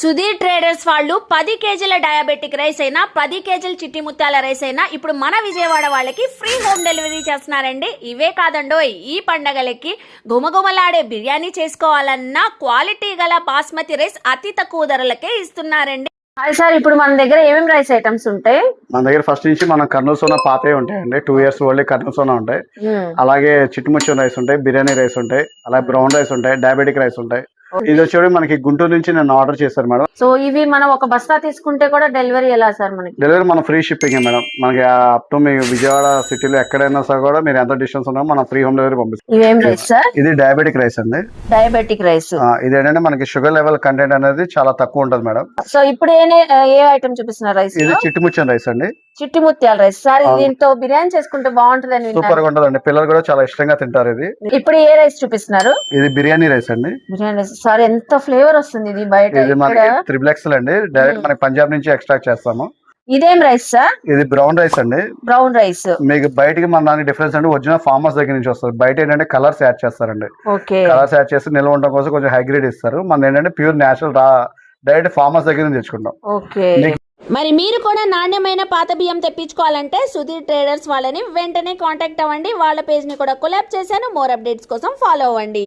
Sudheer traders వాళ్ళు పది కేజీల డయాబెటిక్ రైస్ అయినా పది కేజీల చిట్టి ముత్యాల రైస్ అయినా ఇప్పుడు మన విజయవాడ వాళ్ళకి ఫ్రీ హోమ్ డెలివరీ చేస్తున్నారండి. ఇవే కాదండోయ్ ఈ పండగలకి గుమగుమలాడే బిర్యానీ చేసుకోవాలన్నా క్వాలిటీ గల బాస్మతి రైస్ అతి తక్కువ ధరలకే ఇస్తున్నారండి. అది సార్ ఇప్పుడు మన దగ్గర ఏమేమి రైస్ ఐటమ్స్ ఉంటాయి? మన దగ్గర ఫస్ట్ నుంచి మనం కర్నూలు సోనా పాతవి ఉంటాయండి. Two years old Kurnool Sona ఉంటాయి. అలాగే చిట్టుముచ్చు రైస్ ఉంటాయి బిర్యానీ రైస్ ఉంటాయి అలాగే బ్రౌన్ రైస్ ఉంటాయి డయాబెటిక్ రైస్ ఉంటాయి. ఇది వచ్చేది మనకి గుంటూరు నుంచి నేను ఆర్డర్ చేశాను మేడం. సో ఇవి మనం ఒక బస్తా తీసుకుంటే కూడా డెలివరీ ఎలా సార్ మనకి? డెలివరీ మన ఫ్రీ షిప్పింగ్ మేడం. మనకి అప్ టు మీ విజయవాడ సిటీలో ఎక్కడైనా సరే కూడా మీరు ఎంత డిస్టెన్స్ ఉన్నా మనం ఫ్రీ హోమ్ డెలివరీ పంపిస్తాం. ఇది డయాబెటిక్ రైస్ అండి. డయాబెటిక్ రైస్ ఇది ఏంటంటే మనకి షుగర్ లెవెల్ కంటెంట్ అనేది చాలా తక్కువ ఉంటుంది మేడం. సో ఇప్పుడు ఏ ఐటమ్ చూపిస్తున్నారు రైస్ ఇది చిట్టుముచ్చని రైస్ అండి. చిట్టి ముత్యాల రైస్ సార్. దీంతో బిర్యానీ చేసుకుంటే బాగుంటుందని సూపర్గా ఉంటుందండి. పిల్లలు కూడా చాలా ఇష్టంగా తింటారు ఇది. ఇప్పుడు ఏ రైస్ చూపిస్తున్నారు? ఇది బిర్యానీ రైస్ అండి. బిర్యానీ రైస్ సార్ ఎంత ఫ్లేవర్ వస్తుంది ఇది బయట? ఇది మనకి త్రిబుల్ ఎక్స్ఎల్ అండి. డైరెక్ట్. మనకి పంజాబ్ నుంచి ఎక్స్ట్రాక్ట్ చేస్తాము. ఇదేం రైస్ సార్? ఇది బ్రౌన్ రైస్ అండి. Brown rice. మీకు బయటికి మన దానికి డిఫరెన్స్ అంటే ఒరిజినల్ ఫార్మర్స్ దగ్గర నుంచి వస్తుంది బయట ఏంటంటే కలర్స్ యాడ్ చేస్తారండి. ఓకే. కలర్స్ యాడ్ చేసి నిల్వ ఉండడం కోసం కొంచెం హైగ్రేడ్ ఇస్తారు. మన ఏంటంటే pure natural raw direct farmers దగ్గర నుంచి తెచ్చుకుంటాం. ఓకే. మీకు- మరి మీరు కూడా నాణ్యమైన పాత బియ్యం తెప్పించుకోవాలంటే సుధీర్ ట్రేడర్స్ వాళ్ళని వెంటనే కాంటాక్ట్ అవ్వండి. వాళ్ళ పేజ్ని కూడా కొలాబ్ చేశాను. మోర్ అప్డేట్స్ కోసం ఫాలో అవ్వండి.